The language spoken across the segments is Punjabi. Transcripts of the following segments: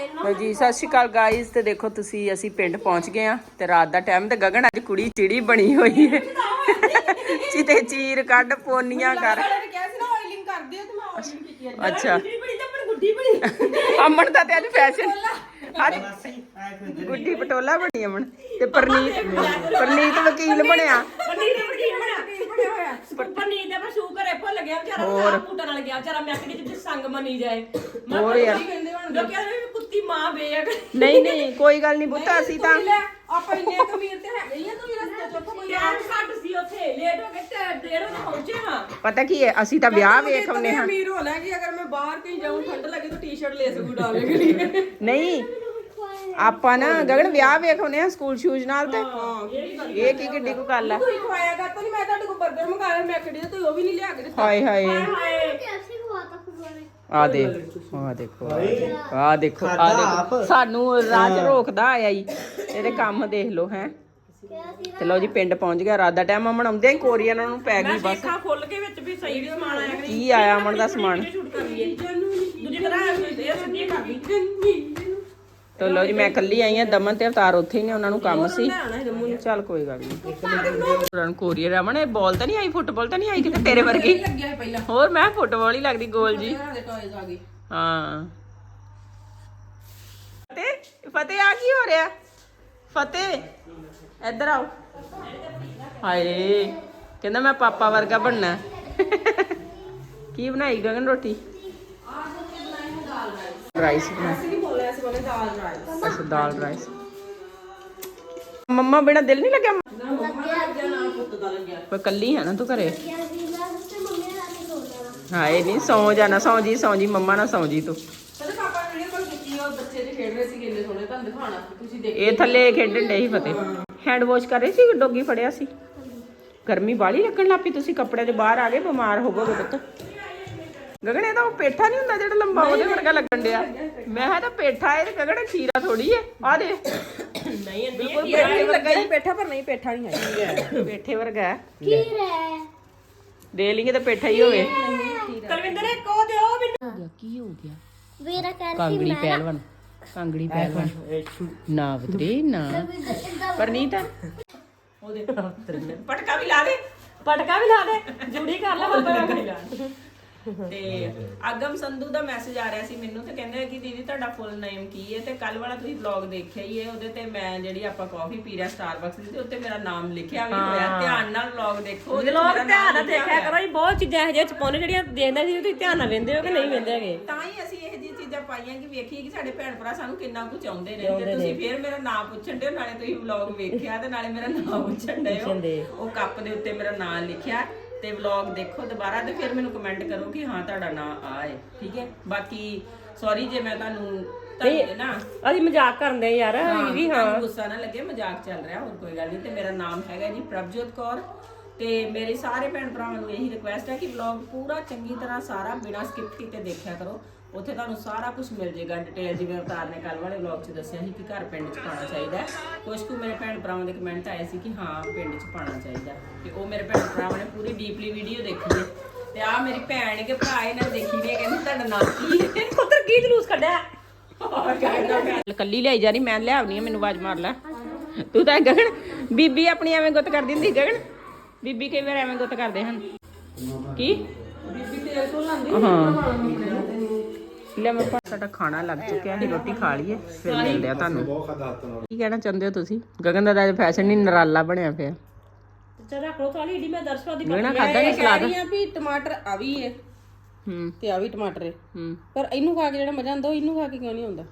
ਲੋ ਜੀ ਸਤਿ ਸ਼੍ਰੀ ਅਕਾਲ ਗਾਇਸ ਤੇ ਦੇਖੋ ਤੁਸੀਂ ਅਸੀਂ ਪਿੰਡ ਪਹੁੰਚ ਗਏ ਆ ਤੇ ਰਾਤ ਦਾ ਟਾਈਮ ਤੇ ਗਗਨ ਅੱਜ ਕੁੜੀ ਚਿੜੀ ਬਣੀ ਹੋਈ ਹੈ। ਚਿਤੇ ਚੀਰ ਕੱਢ ਪੋਨੀਆਂ ਕਰ। ਕਿਹਾ ਅੱਛਾ। ਅਮਨ ਦਾ ਤੇ ਅੱਜ ਫੈਸ਼ਨ ਅੱਜ ਗੁੱਡੀ ਪਟੋਲਾ ਬਣੀ ਅਮਨ ਤੇ ਪਰਨੀਤ ਪਰਨੀਤ ਵਕੀਲ ਬਣਿਆ। ਦੇ ਵਕੀਲ ਬਣਿਆ। ਪਨੀਰ ਦੇ ਪਰ ਸ਼ੂ ਘਰੇ ਭੁੱਲ ਗਿਆ ਵਿਚਾਰਾ। ਹੋਰ। ਪੁੱਟਣ ਨਾਲ ਗਿਆ ਵਿਚਾਰਾ ਮੈਂ ਕਿਹੜੀ ਜਿੱਥੇ ਸੰਗ ਮੰਨੀ ਜਾਏ। ਮੈਂ ਹੋਰ ਯਾਰ। ਲੋਕੀ ਕਹਿੰਦੇ ਸੁੱਕੀ ਮਾਂ ਬੇਅਗ ਨਹੀਂ ਨਹੀਂ ਕੋਈ ਗੱਲ ਨਹੀਂ ਪੁੱਤ ਅਸੀਂ ਤਾਂ ਆਪਾਂ ਇੰਨੇ ਕਮੀਰ ਤੇ ਹੈਗੇ ਹੀ ਆ ਤੁਸੀਂ ਰਸਤੇ ਚੋਂ ਕੋਈ ਟਾਈਮ ਘੱਟ ਸੀ ਉੱਥੇ ਲੇਟ ਹੋ ਗਏ ਤੇ ਡੇਢ ਵਜੇ ਪਹੁੰਚੇ ਹਾਂ ਪਤਾ ਕੀ ਹੈ ਅਸੀਂ ਤਾਂ ਵਿਆਹ ਵੇਖ ਆਉਨੇ ਹਾਂ ਅਮੀਰ ਹੋ ਲਾਂਗੀ ਅਗਰ ਮੈਂ ਬਾਹਰ ਕਹੀਂ ਜਾਉਂ ਠੰਡ ਲੱਗੇ ਤਾਂ ਟੀ-ਸ਼ਰਟ ਲੈ ਸਕੂ ਡਾਲਨੇ ਕੇ ਲਈ ਨਹੀਂ ਆਪਾਂ ਨਾ ਗਗਨ ਵਿਆਹ ਵੇਖ ਆਉਨੇ ਹਾਂ ਸਕੂਲ ਸ਼ੂਜ਼ ਨਾਲ ਤੇ ਇਹ ਕੀ ਕਿੱਡੀ ਕੋ ਗੱਲ ਆ ਤੁਸੀਂ ਖਵਾਇਆ ਕਰ ਤਾਂ ਨਹੀਂ ਮੈਂ ਤੁਹਾਡੇ ਕੋਲ 버ਗਰ ਮੰਗਾਇਆ ਮੈਂ ਕਿਹੜੀ ਤੁਸੀਂ ਉਹ ਵੀ ਨਹੀਂ ਲਿਆ ਕੇ ਦਿੱਤਾ ਹਾਏ ਹਾਏ ਹਾਏ ਹਾਏ ਅਸੀਂ ਖਵਾਤਾ ਖਵਾਇਆ ਆ ਦੇ ਆ ਦੇਖੋ ਆ ਦੇਖੋ ਆ ਦੇਖੋ ਸਾਨੂੰ ਚ ਰੋਕਦਾ ਆਇਆ ਈ ਇਹਦੇ ਕੰਮ ਦੇਖ ਲਓ ਹੈ ਤੇ ਲਓ ਜੀ ਪਿੰਡ ਪਹੁੰਚ ਗਿਆ ਰਾਤ ਦਾ ਟਾਈਮ ਅਮਨ ਆਉਂਦੇ ਹੀ ਕੋਰੀਅਨ ਨੂੰ ਪੈ ਗਈ ਬਸ ਦੇਖਾਂ ਖੁੱਲ ਕੇ ਵਿੱਚ ਵੀ ਸਹੀ ਵੀ ਸਮਾਨ ਆਇਆ ਕਿ ਕੀ ਆਇਆ ਅਮਨ ਦਾ ਸਮਾਨ ਕਰ ਦੂਜੀ ਤਰ੍ਹਾਂ ਇਹ ਸਿੱਧੀ ਕਰ ਲਈ ਤੇ ਲਓ ਜੀ ਮੈਂ ਇਕੱਲੀ ਆਈ ਆ ਦਮਨ ਤੇ ਅਵਤਾਰ ਉੱਥੇ ਹੀ ਨੇ ਉਹਨਾਂ ਨੂੰ ਕੰਮ ਸੀ। ਚੱਲ ਕੋਈ ਗੱਲ ਨਹੀਂ। ਰਨ ਕੋਰੀਅਰ ਅਮਨ ਇਹ ਬਾਲ ਤਾਂ ਨਹੀਂ ਆਈ ਫੁੱਟਬਾਲ ਤਾਂ ਨਹੀਂ ਆਈ ਕਿਤੇ ਤੇਰੇ ਵਰਗੀ? ਹੋਰ ਮੈਂ ਫੁੱਟਬਾਲ ਹੀ ਲੱਗਦੀ ਗੋਲ ਜੀ। ਹਾਂ। ਫਤਿਹ ਫਤਿਹ ਆ ਕੀ ਹੋ ਰਿਹਾ? ਫਤਿਹ ਇੱਧਰ ਆਓ। ਹਾਏ ਕਹਿੰਦਾ ਮੈਂ ਪਾਪਾ ਵਰਗਾ ਬਣਨਾ। ਕੀ ਬਣਾਈ ਗਗਨ ਰੋਟੀ? ਰਾਈਸ ਅੱਛਾ ਦਾਲ ਰਾਈਸ ਮੰਮਾ ਬਿਨਾ ਦਿਲ ਨਹੀਂ ਲੱਗਿਆ? ਪਰ ਕੱਲੀ ਹੈ ਨਾ ਤੂੰ ਘਰੇ। ਹਾਂ ਇਹ ਨਹੀਂ ਸੌ ਜਾਣਾ। ਸੌ ਜੀ ਸੌ ਜੀ ਮੰਮਾ ਨਾ ਸੌ ਜੀ ਤੂੰ। ਇਹ ਥੱਲੇ ਖੇਡਣ ਡੇ ਹੀ। ਫਤੇ ਹੈਂਡ ਵਾਸ਼ ਕਰ ਰਹੀ ਸੀ ਡੋਗੀ ਫੜਿਆ ਸੀ? ਗਰਮੀ ਬਾਲੀ ਲੱਗਣ ਲੱਪੀ ਤੁਸੀਂ ਕੱਪੜੇ ਦੇ ਬਾਹਰ ਆ ਗਏ ਬਿਮਾਰ ਹੋ ਗਏ ਪੁੱਤ। ਗਗਨ ਇਹਦਾ ਉਹ ਪੇਠਾ ਨਹੀਂ ਹੁੰਦਾ ਜਿਹੜਾ ਲੰਬਾ ਉਹਦੇ ਵਰਗਾ ਲੱਗਣ ਡਿਆ। ਮੈਂ ਹਾਂ ਤਾਂ ਪੇਠਾ ਇਹ ਗਗਨ ਖੀਰਾ ਥੋੜੀ ਹੈ। ਆ ਦੇ ਨਹੀਂ ਇਹ ਪਰ ਤਾਂ ਪੇਠਾ ਹੀ ਹੋਵੇ। ਕਲਵਿੰਦਰ ਇੱਕ ਉਹ ਦਿਓ ਮੈਨੂੰ ਕੀ ਹੋ ਗਿਆ? ਵੀਰਾ ਕਹਿ ਰਹੀ ਕਾਂਗੜੀ ਪਹਿਲਵਾਨ ਕਾਂਗੜੀ ਪਹਿਲਵਾਨ। ਨਾ। ਬਤਰੇ ਨਾ ਪਰ ਨਹੀਂ ਤਾਂ ਉਹਦੇ ਪਟਕਾ ਵੀ ਲਾ ਦੇ ਪਟਕਾ ਵੀ ਲਾ ਦੇ। ਜੁੜੀ ਕਰ ਲੈ ਪਟਕਾ ਵੀ ਤੇ ਅਗਮ ਸੰਧੂ ਦਾ ਮੈਸੇਜ ਆ ਰਿਹਾ ਸੀ ਮੈਨੂੰ ਤੇ ਕਹਿੰਦੇ ਕਿ ਦੀਦੀ ਤੁਹਾਡਾ ਫੁੱਲ ਨੇਮ ਕੀ ਹੈ ਤੇ ਕੱਲ ਵਾਲਾ ਤੁਸੀਂ ਵਲੌਗ ਦੇਖਿਆ ਹੀ ਹੈ ਉਹਦੇ ਤੇ ਮੈਂ ਜਿਹੜੀ ਆਪਾਂ ਕਾਫੀ ਪੀ ਰਿਹਾ ਸਟਾਰਬਕਸ ਦੀ ਤੇ ਉੱਤੇ ਮੇਰਾ ਨਾਮ ਲਿਖਿਆ ਵੀ ਹੋਇਆ। ਧਿਆਨ ਨਾਲ ਵਲੌਗ ਦੇਖੋ ਉਹਦੇ ਲੋਕ ਧਿਆਨ ਨਾਲ ਦੇਖਿਆ ਕਰੋ ਜੀ ਬਹੁਤ ਚੀਜ਼ਾਂ ਇਹੋ ਜਿਹੀਆਂ ਚ ਪਾਉਣੇ ਜਿਹੜੀਆਂ ਦੇਖਦੇ ਸੀ ਤੁਸੀਂ ਧਿਆਨ ਨਾਲ ਵੇਂਦੇ ਹੋ ਕਿ ਨਹੀਂ ਵੇਂਦੇ ਹੈਗੇ। ਤਾਂ ਹੀ ਅਸੀਂ ਇਹ ਜਿਹੀ ਚੀਜ਼ਾਂ ਪਾਈਆਂ ਕਿ ਵੇਖੀਏ ਕਿ ਸਾਡੇ ਭੈਣ ਭਰਾ ਸਾਨੂੰ ਕਿੰਨਾ ਕੁ ਚਾਹੁੰਦੇ ਨੇ। ਤੇ ਤੁਸੀਂ ਫੇਰ ਮੇਰਾ ਨਾਮ ਪੁੱਛਣ ਦੇ ਨਾਲੇ ਤੁਸੀਂ ਵਲੌਗ ਵੇਖਿਆ ਤੇ ਨਾਲੇ ਮੇਰਾ ਨਾਮ ਪੁੱਛਣ ਦੇ ਉਹ ਕੱਪ ਦੇ ਉੱਤੇ ਮੇਰਾ ਨਾਮ ਲਿਖਿਆ। ਤੇ ਵਲੌਗ ਦੇਖੋ ਦੁਬਾਰਾ ਤੇ ਫਿਰ ਮੈਨੂੰ ਕਮੈਂਟ ਕਰੋ ਕਿ ਹਾਂ ਤੁਹਾਡਾ ਨਾਮ ਆ ਹੈ ਠੀਕ ਹੈ? ਬਾਕੀ ਸੌਰੀ ਜੇ ਮੈਂ ਤੁਹਾਨੂੰ ਤੁਹਾਨੂੰ ਨਾ ਅਸੀਂ ਮਜ਼ਾਕ ਕਰਦੇ ਆ ਯਾਰ ਹਾਂ ਵੀ ਹਾਂ। ਗੁੱਸਾ ਨਾ ਲੱਗੇ ਮਜ਼ਾਕ ਚੱਲ ਰਿਹਾ ਹੋਰ ਕੋਈ ਗੱਲ ਨਹੀਂ ਤੇ ਮੇਰਾ ਨਾਮ ਹੈਗਾ ਜੀ ਪ੍ਰਭਜੋਤ ਕੌਰ ਤੇ ਮੇਰੇ ਸਾਰੇ ਭੈਣ ਭਰਾਵਾਂ ਨੂੰ ਇਹੀ ਰਿਕੁਐਸਟ ਹੈ ਕਿ ਵਲੌਗ ਪੂਰਾ ਚੰਗੀ ਤਰ੍ਹਾਂ ਸਾਰਾ ਬਿਨਾਂ ਸਕਿਪ ਕੀਤੇ ਦੇਖਿਆ ਕਰੋ। ਉੱਥੇ ਤੁਹਾਨੂੰ ਸਾਰਾ ਕੁਝ ਮਿਲ ਜਾਏਗਾ। ਡਿਟੇਲ ਜਿਵੇਂ ਅਵਤਾਰ ਨੇ ਕੱਲ ਵਾਲੇ ਵਲੌਗ 'ਚ ਦੱਸਿਆ ਸੀ ਕਿ ਘਰ ਪਿੰਡ 'ਚ ਪਾਣਾ ਚਾਹੀਦਾ। ਕੁਝ ਕੁ ਮੇਰੇ ਭੈਣ ਭਰਾਵਾਂ ਦੇ ਕਮੈਂਟ ਆਏ ਸੀ ਕਿ ਹਾਂ ਪਿੰਡ 'ਚ ਪਾਣਾ ਚਾਹੀਦਾ। ਤੇ ਉਹ ਮੇਰੇ ਭੈਣ ਭਰਾਵਾਂ ਨੇ ਪੂਰੀ ਡੀਪਲੀ ਵੀਡੀਓ ਦੇਖੀ ਹੈ। ਤੇ ਆ ਮੇਰੀ ਭੈਣ ਕੇ ਭਰਾ ਇਹਨਾਂ ਨੇ ਦੇਖੀ ਨਹੀਂ ਕਹਿੰਦੇ ਤੁਹਾਡਾ ਨਾਮ ਕੀ ਹੈ? ਪੁੱਤਰ ਕੀ ਜਲੂਸ ਕੱਢਿਆ? ਕੱਲੀ ਲਿਆਈ ਜਾ ਰਹੀ ਮੈਂ ਲਿਆਉਣੀ ਆ ਮੈਨੂੰ ਆਵਾਜ਼ ਮਾਰ ਲੈ। ਤੂੰ ਤਾਂ ਗਗਨ ਬੀਬੀ ਆਪਣੀ ਐਵੇਂ ਗੁੱਤ ਕਰ ਦਿੰਦੀ ਗਗਨ? ਬੀਬੀ ਕਈ ਵਾਰ ਐਵੇਂ ਗੁੱਤ ਕਰਦੇ ਹਨ। ਕੀ? ਬੀਬੀ ਤੇਲ ਤੋਂ ਲਾਂਦੀ ਹਾਂ। ਲੈ ਮੈਂ ਪਾ- ਸਾਡਾ ਖਾਣਾ ਲੱਗ ਚੁੱਕਿਆ ਅਸੀਂ ਰੋਟੀ ਖਾ ਲਈਏ ਫਿਰ ਮਿਲਦੇ ਆ ਤੁਹਾਨੂੰ। ਕੀ ਕਹਿਣਾ ਚਾਹੁੰਦੇ ਹੋ ਤੁਸੀਂ? ਗਗਨ ਦਾ ਤਾਂ ਫੈਸ਼ਨ ਨਹੀਂ ਨਰਾਲਾ ਬਣਿਆ ਪਿਆ। ਚੱਲ ਰੱਖ ਲਓ ਥਾਲੀ ਏਡੀ ਮੈਂ ਦਰਸ਼ਕਾਂ ਦੀ ਗਗਨਾ ਖਾਦਾ ਨਹੀਂ ਸਲਾਦ। ਆ ਵੀ ਟਮਾਟਰ ਆ ਵੀ ਹੈ ਹੂੰ। ਤੇ ਆ ਵੀ ਟਮਾਟਰ ਹੈ ਹੂੰ। ਪਰ ਇਹਨੂੰ ਖਾ ਕੇ ਜਿਹੜਾ ਮਜ਼ਾ ਆਉਂਦਾ ਉਹ ਇਹਨੂੰ ਖਾ ਕੇ ਕਿਉਂ ਨਹੀਂ ਆਉਂਦਾ?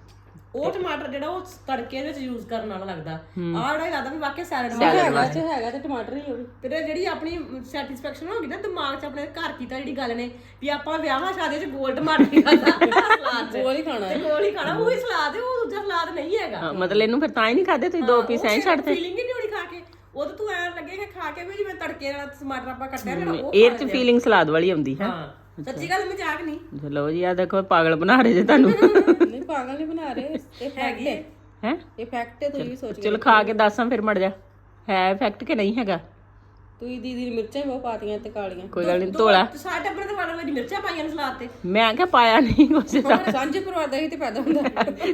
ਉਹ ਟਮਾਟਰ ਜਿਹੜਾ ਉਹ ਤੜਕੇ ਵਿੱਚ ਯੂਜ਼ ਕਰਨ ਵਾਲਾ ਲੱਗਦਾ। ਆਹ ਜਿਹੜਾ ਹੀ ਲੱਗਦਾ ਵੀ ਵਾਕਿਆ ਸੈਲਡ ਹੈਗਾ ਚ ਹੈਗਾ ਤੇ ਟਮਾਟਰ ਹੀ ਉਹ ਵੀ। ਤੇ ਜਿਹੜੀ ਆਪਣੀ ਸੈਟੀਸਫੈਕਸ਼ਨ ਹੋਗੀ ਨਾ ਦਿਮਾਗ 'ਚ ਆਪਣੇ ਘਰ ਕੀਤਾ ਜਿਹੜੀ ਗੱਲ ਨੇ ਵੀ ਆਪਾਂ ਵਿਆਹਾਂ ਸ਼ਾਦੀਆਂ 'ਚ ਗੋਲ ਟਮਾਟਰ ਹੀ ਖਾਦਾ ਸਲਾਦ 'ਚ ਗੋਲ ਹੀ ਖਾਣਾ। ਤੇ ਗੋਲ ਹੀ ਖਾਣਾ ਉਹ ਹੀ ਸਲਾਦ ਹੈ ਉਹ ਦੂਜਾ ਸਲਾਦ ਨਹੀਂ ਹੈਗਾ। ਹਾਂ, ਮਤਲਬ ਇਹਨੂੰ ਫਿਰ ਤਾਂ ਹੀ ਨਹੀਂ ਖਾਦੇ ਤੁਸੀਂ ਦੋ ਪੀਸ ਐਂ ਛੱਡਦੇ ਫੀਲਿੰਗ ਹੀ ਨਹੀਂ ਹੋਣੀ ਖਾ ਕੇ। ਉਹ ਤਾਂ ਤੂੰ ਐਂ ਲੱਗੇਗਾ ਖਾ ਕੇ ਵੀ ਜਿਵੇਂ ਤੜਕੇ ਨਾਲ ਟਮਾਟਰ ਆਪਾਂ ਕੱਟਿਆ ਨਾ ਉਹ 에ਅਰ ਚ ਫੀਲਿੰਗ ਸਲਾਦ ਵਾਲੀ ਆਉਂਦੀ ਹੈ। ਹਾਂ। ਸੱਚੀ ਗੱਲ ਮਜ਼ਾਕ ਨਹੀਂ। ਚਲੋ ਜੀ ਆ ਦੇਖੋ ਪਾਗਲ ਬਣਾ ਰਹੇ ਜੇ ਤੁਹਾਨੂੰ। ਨਹੀਂ ਪਾਗਲ ਨਹੀਂ ਬਣਾ ਰਹੇ ਇਹ ਫੈਕਟ ਹੈ। ਹੈ। ਇਹ ਫੈਕਟ ਹੈ ਤੁਸੀਂ ਵੀ ਸੋਚ ਚਲੋ ਖਾ ਕੇ ਦੱਸਾਂ ਫਿਰ ਮੜ ਜਾ। ਹੈ ਇਫੈਕਟ ਕਿ ਨਹੀਂ ਹੈਗਾ? ਤੁਸੀਂ ਦੀਦੀ ਨੇ ਮਿਰਚਾਂ ਹੀ ਬਹੁਤ ਪਾਤੀਆਂ ਤੇ ਕਾਲੀਆਂ। ਕੋਈ ਗੱਲ ਨਹੀਂ ਤੋਲਾ ਸਾਡੇ ਆਪਣੇ ਤੇ ਵਾਲਾ ਵਾਰੀ ਮਿਰਚਾਂ ਪਾਈਆਂ ਨੇ ਸਲਾਦ ਤੇ। ਮੈਂ ਕਿਹਾ ਪਾਇਆ ਨਹੀਂ ਕੁਛ ਸਾਂਝੇ ਪਰਿਵਾਰ ਦਾ ਹੀ ਤੇ ਪੈਦਾ ਹੁੰਦਾ।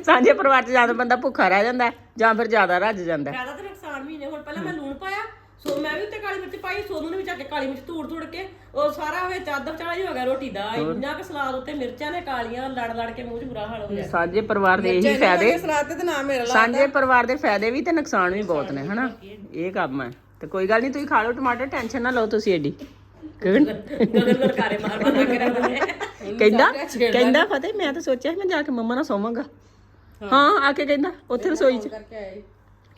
ਸਾਂਝੇ ਪਰਿਵਾਰ ਚ ਜਾਂ ਤਾਂ ਬੰਦਾ ਭੁੱਖਾ ਰਹਿ ਜਾਂਦਾ ਜਾਂ ਫਿਰ ਜ਼ਿਆਦਾ ਰੱਜ ਜਾਂਦਾ। ਫਾਇਦਾ ਤੇ ਨੁਕਸਾਨ ਵੀ ਨੇ ਹੁਣ ਪਹਿਲਾਂ ਮੈਂ ਲੂਣ ਪਾਇਆ ਸੋ ਮੈਂ ਵੀ ਉੱਤੇ ਕਾਲੀ ਮਿਰਚ ਪਾਈ ਸੋਨੂੰ ਨੇ ਵੀ ਚੱਕ ਕੇ ਕਾਲੀ ਮਿਰਚ ਧੂੜ ਧੂੜ ਕੇ। ਉਹ ਸਾਰਾ ਵਿੱਚ ਅੱਧ ਵਿਚਾਲਾ ਹੀ ਹੋ ਗਿਆ ਰੋਟੀ ਦਾ। ਇੰਨਾ ਕੁ ਸਲਾਦ ਉੱਤੇ ਮਿਰਚਾਂ ਨੇ ਕਾਲੀਆਂ ਲੜ ਲੜ ਕੇ ਮੂੰਹ 'ਚ ਬੁਰਾ ਹਾਲ ਹੋ ਗਿਆ। ਸਾਂਝੇ ਪਰਿਵਾਰ ਦੇ ਇਹੀ ਫਾਇਦੇ। ਸਲਾਦ ਤੇ ਨਾ ਮੇਰਾ ਸਾਂਝੇ ਪਰਿਵਾਰ ਦੇ ਫਾਇਦੇ ਵੀ ਤੇ ਨੁਕਸਾਨ ਵੀ ਬਹੁਤ ਨੇ ਹਨਾ? ਇਹ ਕੰਮ ਹੈ। ਤੇ ਕੋਈ ਗੱਲ ਨਹੀਂ ਤੁਸੀਂ ਖਾ ਲਓ ਟਮਾਟਰ ਟੈਨਸ਼ਨ ਨਾ ਲਓ ਤੁਸੀਂ ਐਡੀ। ਗਗਨ ਮਾਰ ਮਾਰ ਕਹਿੰਦਾ ਕਹਿੰਦਾ ਫਤਿਹ ਮੈਂ ਤਾਂ ਸੋਚਿਆ ਸੀ ਮੈਂ ਜਾ ਕੇ ਮੰਮਾ ਨਾਲ ਸੌਵਾਂਗਾ। ਹਾਂ। ਆ ਕੇ ਕਹਿੰਦਾ ਉੱਥੇ ਰਸੋਈ 'ਚ। ਕਰਕੇ ਆਏ।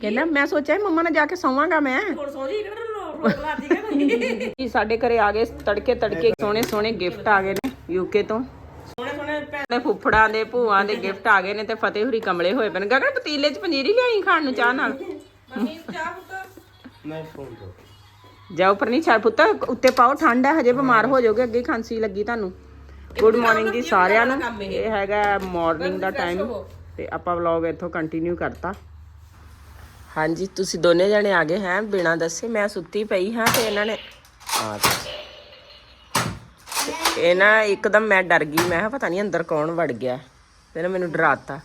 ਕਹਿੰਦਾ ਮੈਂ ਸੋਚਿਆ ਸੀ ਮੰਮਾ ਨਾਲ ਜਾ ਕੇ ਸੌਵਾਂਗਾ ਮੈਂ। ਹੁਣ ਸੌ ਜੀ ਕਿਹੜਾ ਰੋਕ ਲਾ ਦੀ ਕੋਈ ਜੀ ਸਾਡੇ ਘਰੇ ਆ ਗਏ ਤੜਕੇ ਤੜਕੇ ਸੋਹਣੇ ਸੋਹਣੇ ਗਿਫਟ ਆ ਗਏ ਨੇ ਯੂਕੇ ਤੋਂ। ਸੋਹਣੇ ਸੋਹਣੇ ਭੈਣ ਫੁੱਫੜਾਂ ਦੇ ਭੂਆਂ ਦੇ ਗਿਫਟ ਆ ਗਏ ਨੇ ਤੇ ਫਤਿਹ ਹੁਰੀ ਕਮਲੇ ਹੋਏ ਪਏ ਨੇ। ਗਗਨ ਪਤੀਲੇ 'ਚ ਪੰਜੀਰੀ ਲਿਆਈ ਖਾਣ ਨੂੰ ਚਾਹ ਨਾਲ? ਮੰਮੀ ਚਾਹ ਪੁੱਤ। ਜਾਓ ਪਰ ਨਹੀਂ ਪੁੱਤ ਉੱਤੇ ਪਾਓ ਠੰਡ ਹੈ ਹਜੇ ਬਿਮਾਰ ਹੋ ਜਾਓਗੇ ਅੱਗੇ ਖਾਂਸੀ ਲੱਗੀ ਤੁਹਾਨੂੰ। ਗੁੱਡ ਮਾਰਨਿੰਗ ਜੀ ਸਾਰਿਆਂ ਨੂੰ। ਇਹ। ਹੈਗਾ ਮਾਰਨਿੰਗ ਦਾ ਟਾਈਮ ਤੇ ਆਪਾਂ ਵਲੌਗ ਇੱਥੋਂ ਕੰਟੀਨਿਊ ਕਰਤਾ। ਹਾਂਜੀ ਤੁਸੀਂ ਦੋਨੇ ਜਣੇ ਆ ਗਏ ਹੈ ਬਿਨਾ ਦੱਸੇ। ਮੈਂ ਸੁੱਤੀ ਪਈ ਹਾਂ ਤੇ ਇਹਨਾਂ ਨੇ ਆ ਇਹਨਾਂ ਇੱਕਦਮ ਮੈਂ ਡਰ ਗਈ ਮੈਂ ਕਿਹਾ ਪਤਾ ਨਹੀਂ ਅੰਦਰ ਕੌਣ ਵੜ ਗਿਆ। ਫਿਰ ਮੈਨੂੰ ਡਰਾਤਾ।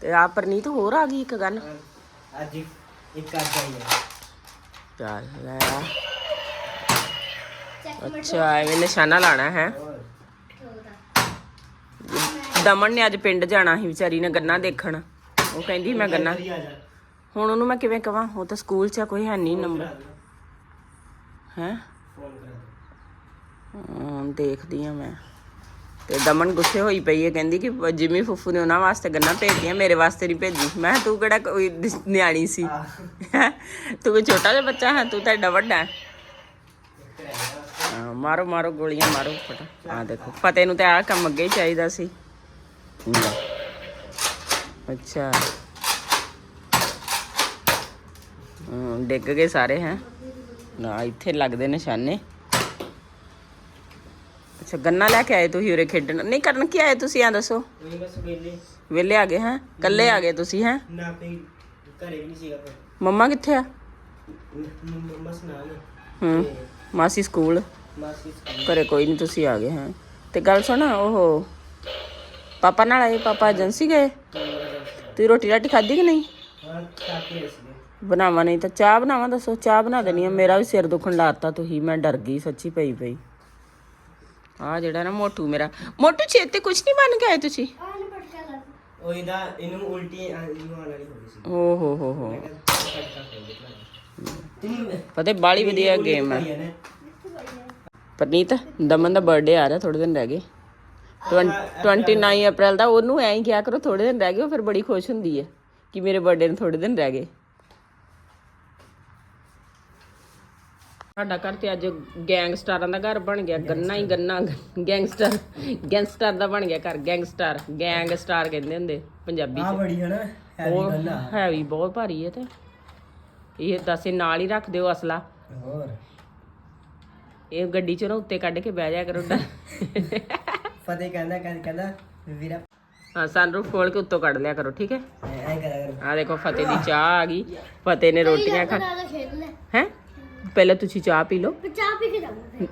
ਤੇ ਆ ਪਰਨੀਤ ਹੋਰ ਆ ਗਈ ਇੱਕ ਗੱਲ? ਅੱਜ ਇੱਕ ਆਈ ਹੈ ਚੱਲ ਲੈ। ਆ। ਅੱਛਾ ਐਵੇਂ ਨਿਸ਼ਾਨਾ ਲਾਣਾ ਹੈ। ਦਮਨ ਨੇ ਅੱਜ ਪਿੰਡ ਜਾਣਾ ਸੀ ਵਿਚਾਰੀ ਨੇ ਗੰਨਾ ਦੇਖਣ। ਉਹ ਕਹਿੰਦੀ ਮੈਂ ਗੰਨਾ ਆ ਹੁਣ ਉਹਨੂੰ ਮੈਂ ਕਿਵੇਂ ਕਵਾਂ? ਉਹ ਤਾਂ ਸਕੂਲ 'ਚ ਆ, ਕੋਈ ਹੈ ਨਹੀਂ ਨੰਬਰ ਹੈ? ਦੇਖਦੀ ਆ ਮੈਂ। ਤੇ ਦਮਨ ਗੁੱਸੇ ਹੋਈ ਪਈ ਹੈ ਕਹਿੰਦੀ ਕਿ ਜਿਮੀ ਫੁੱਫੂ ਨੇ ਉਹਨਾਂ ਵਾਸਤੇ ਗੰਨਾ ਭੇਜੀਆਂ ਮੇਰੇ ਵਾਸਤੇ ਨਹੀਂ ਭੇਜੀ। ਮੈਂ ਤੂੰ ਕਿਹੜਾ ਕੋਈ ਨਿਆਣੀ ਸੀ? ਤੂੰ ਕੋਈ ਛੋਟਾ ਜਿਹਾ ਬੱਚਾ ਹੈ ਤੂੰ ਤਾਂ ਏਡਾ ਵੱਡਾ ਮਾਰੋ ਮਾਰੋ ਗੋਲੀਆਂ ਮਾਰੋ ਫਟ ਆ ਦੇਖੋ। ਫਤਿਹ ਨੂੰ ਤਾਂ ਆਹ ਕੰਮ ਅੱਗੇ ਚਾਹੀਦਾ ਸੀ। ਅੱਛਾ। ਡਿੱਗ ਗਏ ਸਾਰੇ ਹੈ। ਨਾ ਇੱਥੇ ਲੱਗਦੇ ਨਿਸ਼ਾਨੇ। ਅੱਛਾ ਗੰਨਾ ਲੈ ਕੇ ਆਏ ਤੁਸੀਂ ਉਰੇ ਖੇਡਣ? ਨਹੀਂ ਕਰਨ ਕੀ ਆਏ ਤੁਸੀਂ ਆ ਦੱਸੋ? ਬਸ ਵੇਲੇ। ਆ ਗਏ ਹੈ? ਕੱਲੇ ਆ ਗਏ ਤੁਸੀਂ ਹੈ? ਨਾ ਕੋਈ ਘਰੇ ਵੀ ਨਹੀਂ ਸੀਗਾ ਫਿਰ ਮੰਮਾ ਕਿੱਥੇ ਆ? ਮੰਮਾ ਸੁਣਾ ਨਾ। ਹੂੰ ਮਾਸੀ ਸਕੂਲ। ਮਾਸੀ ਸਕੂਲ। ਘਰੇ ਕੋਈ ਨਹੀਂ ਤੁਸੀਂ ਆ ਗਏ ਹੈ। ਤੇ ਗੱਲ ਸੁਣ ਉਹ ਪਾਪਾ ਨਾਲ ਆਏ ਪਾਪਾ ਏਜੰਸੀ ਗਏ? ਤੁਸੀਂ ਰੋਟੀ ਰਾਟੀ ਖਾਧੀ ਕਿ ਨਹੀਂ? ਹਾਂ ਬਣਾਵਾਂ ਨਹੀਂ ਤਾਂ ਚਾਹ ਬਣਾਵਾਂ ਦੱਸੋ ਚਾਹ ਬਣਾ ਦੇਣੀ ਆ। ਮੇਰਾ ਵੀ ਸਿਰ ਦੁਖਣ ਲਾਤਾ ਤੁਸੀਂ ਮੈਂ ਡਰ ਗਈ ਸੱਚੀ ਪਈ ਪਈ। ਆ ਜਿਹੜਾ ਨਾ ਮੋਟੂ ਮੇਰਾ। ਮੋਟੂ ਛੇਤੇ ਕੁਝ ਨਹੀਂ ਬਣ ਆਏ ਤੁਸੀਂ? ਉਹ ਇਹਦਾ ਇਹਨੂੰ ਉਲਟੀ ਆ- ਇਹਨੂੰ ਆਉਣ ਵਾਲੀ ਹੋ ਗਈ ਸੀ। ਓ ਹੋ ਹੋ। ਹੋ ਮੈਂ ਕਿਹਾ ਫਟਕਾ ਖੋਲ ਦੇ ਭਲਾ। ਤੂੰ ਪਤਾ ਬਾਲੀ ਵਧੀਆ ਗੇਮ ਹੈ ਪਰਨੀਤ ਦਮਨ ਦਾ ਬਰਥਡੇ ਆ ਰਿਹਾ ਥੋੜੇ ਦਿਨ ਰਹਿ ਗਏ। 29 ਅਪ੍ਰੈਲ ਦਾ ਉਹਨੂੰ ਐਂ ਹੀ ਕਿਹਾ ਕਰੋ ਥੋੜੇ ਦਿਨ ਰਹਿ ਗਏ ਉਹ ਫਿਰ ਬੜੀ ਖੁਸ਼ ਹੁੰਦੀ ਹੈ ਕਿ ਮੇਰੇ ਬਰਥਡੇ ਨੂੰ ਥੋੜੇ ਦਿਨ ਰਹਿ ਗਏ। ਸਾਡਾ ਘਰ ਤੇ ਅੱਜ ਗੈਂਗਸਟਰਾਂ ਦਾ ਘਰ ਬਣ ਗਿਆ ਗੰਨਾ ਹੀ ਗੰਨਾ ਗੈਂਗਸਟਰ ਗੈਂਗਸਟਰ ਦਾ ਬਣ ਗਿਆ ਘਰ ਗੈਂਗਸਟਰ ਗੈਂਗਸਟਰ ਕਹਿੰਦੇ ਹੁੰਦੇ ਪੰਜਾਬੀ ਆ ਚ ਬੜੀ ਹੈ ਨਾ ਹੈਵੀ ਉਹ ਗੱਲ। ਆ ਹੈਵੀ ਬਹੁਤ ਭਾਰੀ ਹੈ ਤੇ। ਇਹ ਦੱਸੇ ਨਾਲ ਹੀ ਰੱਖ ਦਿਓ ਅਸਲਾ। ਹੋਰ? ਇਹ ਗੱਡੀ ਚੋਂ ਨਾ ਉੱਤੇ ਕੱਢ ਕੇ ਬਹਿ ਜਾ ਕਰੋ ਫਤਿਹ ਕਹਿੰਦਾ ਕਹਿੰਦਾ ਕਹਿੰਦਾ ਵੀਰਾ। ਹਾਂ ਸਨਰੂਫ ਖੋਲ ਕੇ ਉੱਤੋਂ ਕੱਢ ਲਿਆ ਕਰੋ ਠੀਕ ਹੈ? ਐ ਕਰਾ ਕਰ। ਆ ਦੇਖੋ ਫਤਿਹ ਦੀ ਚਾਹ ਆ ਗਈ। ਫਤਿਹ ਨੇ ਰੋਟੀਆਂ ਖਾ ਹੈ? ਪਹਿਲਾਂ ਤੁਸੀਂ ਚਾਹ ਪੀ ਲਓ। ਚਾਹ ਪੀ ਕੇ ਜਾਵਾਂਗੇ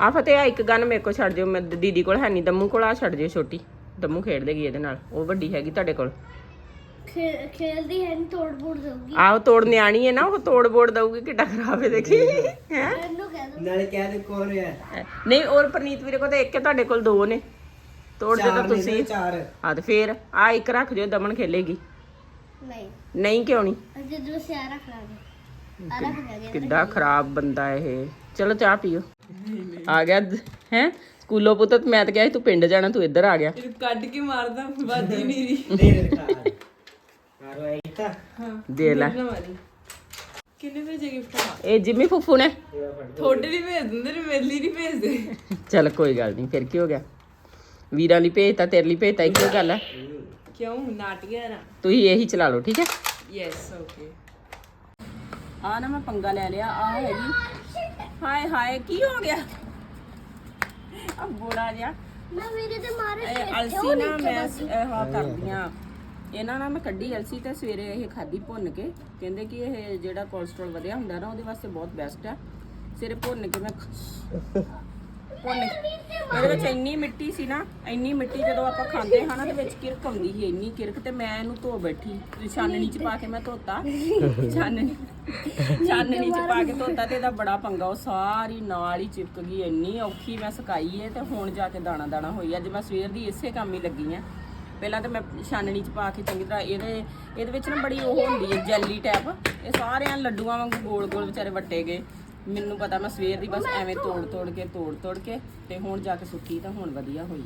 ਆ ਫਤਿਹ ਆ ਇੱਕ ਗਨ ਮੇਰੇ ਕੋਲ ਛੱਡ ਜਿਓ। ਮੈਂ ਦੀਦੀ ਕੋਲ ਹੈ ਨਹੀਂ ਦਮੂ ਕੋਲ ਆ ਛੱਡ ਜਿਓ ਛੋਟੀ। ਦਮੂ ਖੇਡ ਦੇਗੀ ਇਹਦੇ ਨਾਲ? ਉਹ ਵੱਡੀ ਹੈਗੀ ਤੁਹਾਡੇ ਕੋਲ। ਖੇਲਦੀ ਹੈ ਨਹੀਂ ਤੋੜ ਫੋੜ ਦਊਗੀ। ਆਹ ਤੋੜ ਨਿਆਣੀ ਹੈ ਨਾ ਉਹ ਤੋੜ ਬੋੜ ਦਊਗੀ ਕਿੱਡਾ ਖਰਾਬ ਹੈ ਦੇਖੀ। ਹੈ? ਇਹਨੂੰ ਕਹਿ ਦੋ। ਨਾਲੇ ਕਹਿ ਦੇ ਕੋਲ ਹੈ? ਨਹੀਂ ਔਰ ਪ੍ਰਨੀਤ ਵੀਰੇ ਕੋਲ ਤਾਂ ਇੱਕ ਹੈ ਤੁਹਾਡੇ ਕੋਲ ਦੋ ਨੇ। ਤੋੜ ਦੇ ਤਾਂ ਚਾਰ ਨੇ ਤੁਸੀਂ। ਨਾ, ਚਾਰ। ਆ ਤੇ ਫੇਰ ਆ ਇੱਕ ਰੱਖ ਦਿਓ ਦਮਨ ਖੇਲੇਗੀ। ਨਹੀਂ। ਨਹੀਂ ਕਿਉਂ ਨਹੀਂ ਅਜੇ ਦੋ ਸਿਆਰਾ ਖੜਾ ਦੇ ਕਿੱਡਾ ਖਰਾਬ ਬੰਦਾ ਇਹ। ਚਲੋ ਚਾਹ ਪੀਓ। ਆ ਗਿਆ ਹੈ? ਸਕੂਲੋਂ ਪੁੱਤ ਮੈਂ ਤਾਂ ਕਿਹਾ ਤੂੰ ਪਿੰਡ ਜਾਣਾ ਤੂੰ ਇੱਧਰ ਆ ਗਿਆ। ਕੱਢ ਕੇ ਮਾਰਦਾ ਵਾਦੀ ਮੇਰੀ ਦੇ ਲੈ। ਕਿੰਨੇ ਭੇਜੇ ਗਿਫਟ? ਇਹ ਜਿੰਮੀ ਫੁੱਫੂ ਨੇ। ਤੁਹਾਡੇ ਲਈ ਭੇਜ ਦਿੰਦੇ ਨੇ ਮੇਰੇ ਲਈ ਨਹੀਂ ਭੇਜਦੇ। ਚੱਲ ਕੋਈ ਗੱਲ ਨਹੀਂ ਫਿਰ ਕੀ ਹੋ ਗਿਆ? ਵੀਰਾਂ ਲਈ ਭੇਜਤਾ ਤੇਰੇ ਲਈ ਭੇਜਤਾ ਇੱਕੋ ਗੱਲ ਹੈ ਕਿਉਂ? ਨਾਟੀਆਂ ਨਾ। ਤੁਸੀਂ ਇਹੀ ਚਲਾ ਲਓ ਠੀਕ ਹੈ? ਯੈਸ ਓਕੇ ਆ ਨਾ ਮੈਂ ਪੰਗਾ ਲੈ ਲਿਆ ਆ ਹੈਗੀ। ਹਾਏ ਹਾਏ ਕੀ ਹੋ ਗਿਆ? ਆ ਬੋੜਾ ਜਿਹਾ। ਮੈਂ ਵੀਰੇ ਤੇ ਮਾਰੇ ਇਹ ਅਲਸੀ ਨਾ ਮੈਂ ਇਹ ਹਾਂ ਕਰਦੀਆਂ ਇਹਨਾਂ ਨਾਲ ਮੈਂ ਕੱਢੀ ਅਲਸੀ ਤੇ ਸਵੇਰੇ ਇਹ ਖਾਦੀ ਭੁੰਨ ਕੇ। ਕਹਿੰਦੇ ਕਿ ਇਹ ਜਿਹੜਾ ਕੋਲੇਸਟ੍ਰੋਲ ਵਧਿਆ ਹੁੰਦਾ ਨਾ ਉਹਦੇ ਵਾਸਤੇ ਬਹੁਤ ਬੈਸਟ ਹੈ ਸਿਰੇ ਭੁੰਨ ਕੇ ਮੈਂ ਭੁੰਨ ਇਹਦੇ ਵਿੱਚ ਇੰਨੀ ਮਿੱਟੀ ਸੀ ਨਾ, ਇੰਨੀ ਮਿੱਟੀ ਜਦੋਂ ਆਪਾਂ ਖਾਂਦੇ ਹਾਂ ਨਾ, ਤੇ ਵਿੱਚ ਕਿਰਕ ਆਉਂਦੀ ਸੀ, ਇੰਨੀ ਕਿਰਕ, ਤੇ ਮੈਂ ਇਹਨੂੰ ਧੋ ਬੈਠੀ। ਛਾਨਣੀ ਚ ਪਾ ਕੇ ਮੈਂ ਧੋਤਾ। ਛਾਨਣੀ ਛਾਨਣੀ ਚ ਪਾ ਕੇ ਧੋਤਾ ਤੇ ਇਹਦਾ ਬੜਾ ਪੰਗਾ, ਉਹ ਸਾਰੀ ਨਾਲ ਹੀ ਚਿਪਕ ਗਈ, ਇੰਨੀ ਔਖੀ ਮੈਂ ਸੁਕਾਈ ਏ, ਤੇ ਹੁਣ ਜਾ ਕੇ ਦਾਣਾ ਦਾਣਾ ਹੋਈ। ਅੱਜ ਮੈਂ ਸਵੇਰ ਦੀ ਇਸੇ ਕੰਮ ਹੀ ਲੱਗੀ ਆ। ਪਹਿਲਾਂ ਤਾਂ ਮੈਂ ਛਾਨਣੀ ਚ ਪਾ ਕੇ ਚੰਗੀ ਤਰ੍ਹਾਂ ਇਹਦੇ ਇਹਦੇ ਵਿੱਚ ਨਾ ਬੜੀ ਉਹ ਹੁੰਦੀ ਹੈ ਜੈਲੀ ਟੈਪ। ਇਹ ਸਾਰਿਆਂ ਲੱਡੂਆਂ ਵਾਂਗੂ ਗੋਲ ਗੋਲ ਵਿਚਾਰੇ ਵੱਟੇ ਗਏ। ਮੈਨੂੰ ਪਤਾ ਮੈਂ ਸਵੇਰ ਦੀ ਬਸ ਐਵੇਂ ਤੋੜ ਤੋੜ ਕੇ ਤੋੜ ਤੋੜ ਕੇ ਤੇ ਹੁਣ ਜਾ ਕੇ ਸੁੱਕੀ ਤਾਂ ਹੁਣ ਵਧੀਆ ਹੋਈ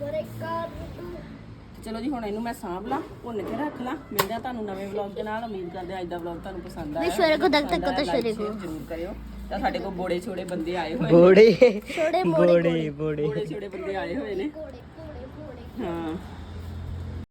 ਤੇ ਚਲੋ ਜੀ ਹੁਣ ਇਹਨੂੰ ਮੈਂ ਸਾਂਭ ਲਾਂ ਭੁੰਨ ਕੇ ਰੱਖ ਲਾਂ। ਮਿਲਦੇ ਆ ਤੁਹਾਨੂੰ ਨਵੇਂ ਵਲੌਗ ਦੇ ਨਾਲ। ਉਮੀਦ ਕਰਦੇ ਆ ਅੱਜ ਦਾ ਵਲੌਗ ਤੁਹਾਨੂੰ ਪਸੰਦ ਆਇਆ ਸਵੇਰੇ ਕੋ ਪਸੰਦ ਤੱਕ ਤਾਂ ਕੋ। ਜ਼ਰੂਰ ਕਰਿਓ। ਤਾਂ ਸਾਡੇ ਕੋਲ ਬੋੜੇ ਛੋੜੇ ਬੰਦੇ ਆਏ ਹੋਏ ਨੇ। ਬੋੜੇ। ਛੋੜੇ ਬੋੜੇ ਬੋੜੇ ਛੋੜੇ ਬੰਦੇ ਆਏ ਹੋਏ ਨੇ। ਹਾਂ।